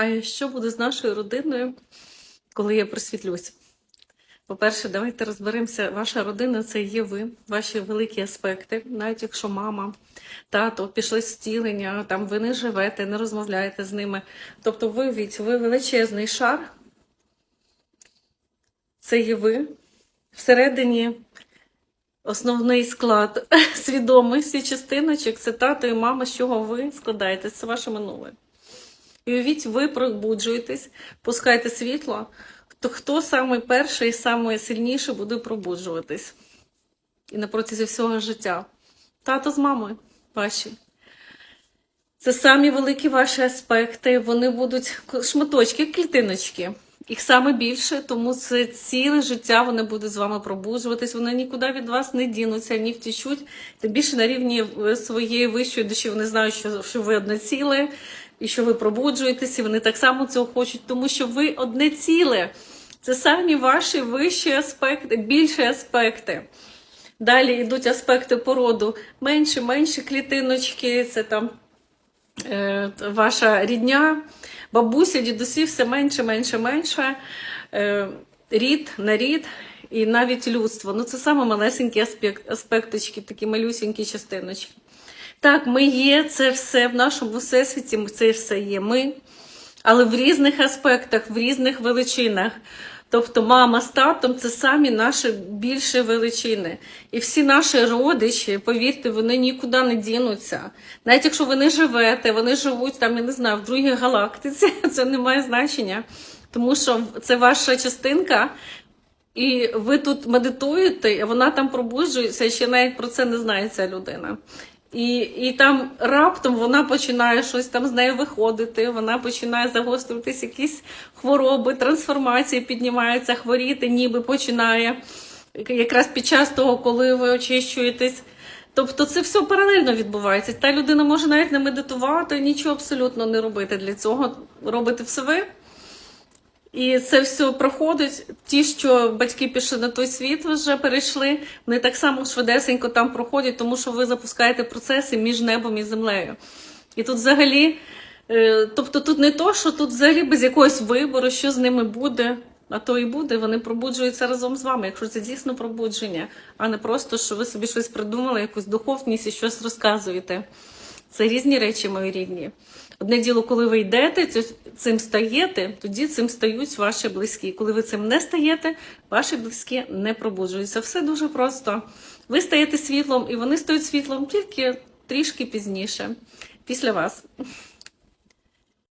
А що буде з нашою родиною, коли я просвітлюсь? По-перше, давайте розберемося. Ваша родина це є ви, ваші великі аспекти. Навіть якщо мама, тато пішли з втілення, там ви не живете, не розмовляєте з ними. Тобто, ви ви величезний шар. Це є ви. Всередині основний склад свідомості частиночок це тато і мама, з чого ви складаєтесь, це ваше минуле. І уявіть, ви пробуджуєтесь, пускаєте світло, то хто саме перший і саме сильніше буде пробуджуватись? І на протязі всього життя. Тато з мамою ваші. Це самі великі ваші аспекти, вони будуть шматочки, клітиночки. Їх саме більше, тому це ціле життя вони будуть з вами пробуджуватись, вони нікуди від вас не дінуться, ні втічуть. Тим більше на рівні е, своєї вищої душі вони знають, що ви одне ціле, і що ви пробуджуєтесь, і вони так само цього хочуть, тому що ви одне ціле. Це самі ваші вищі аспекти, більші аспекти. Далі йдуть аспекти породу. Менші, менші клітиночки, це там е, ваша рідня, бабуся, дідусі, все менше, менше, менше. Е, рід на рід і навіть людство. Ну, це саме малесенькі аспект, аспекточки, такі малюсенькі частиночки. Так, ми є, це все в нашому всесвіті, це все є ми, але в різних аспектах, в різних величинах. Тобто мама з татом це самі наші більші величини. І всі наші родичі, повірте, вони нікуди не дінуться. Навіть якщо ви не живете, вони живуть там, я не знаю, в другій галактиці, це не має значення. Тому що це ваша частинка, і ви тут медитуєте, а вона там пробуджується, і ще навіть про це не знає ця людина. І, і там раптом вона починає щось там з нею виходити, вона починає загострюватися якісь хвороби, трансформації, піднімається, хворіти, ніби починає якраз під час того, коли ви очищуєтесь. Тобто це все паралельно відбувається. Та людина може навіть не медитувати, нічого абсолютно не робити для цього. Робите все ви. І це все проходить. Ті, що батьки пішли на той світ, вже перейшли, вони так само швидесенько там проходять, тому що ви запускаєте процеси між небом і землею. І тут взагалі, е, тобто тут не то, що тут взагалі без якогось вибору, що з ними буде, а то і буде, вони пробуджуються разом з вами, якщо це дійсно пробудження, а не просто, що ви собі щось придумали, якусь духовність і щось розказуєте. Це різні речі, мої рідні. Одне діло, коли ви йдете, цим стаєте, тоді цим стають ваші близькі. Коли ви цим не стаєте, ваші близькі не пробуджуються. Все дуже просто. Ви стаєте світлом, і вони стають світлом тільки трішки пізніше, після вас.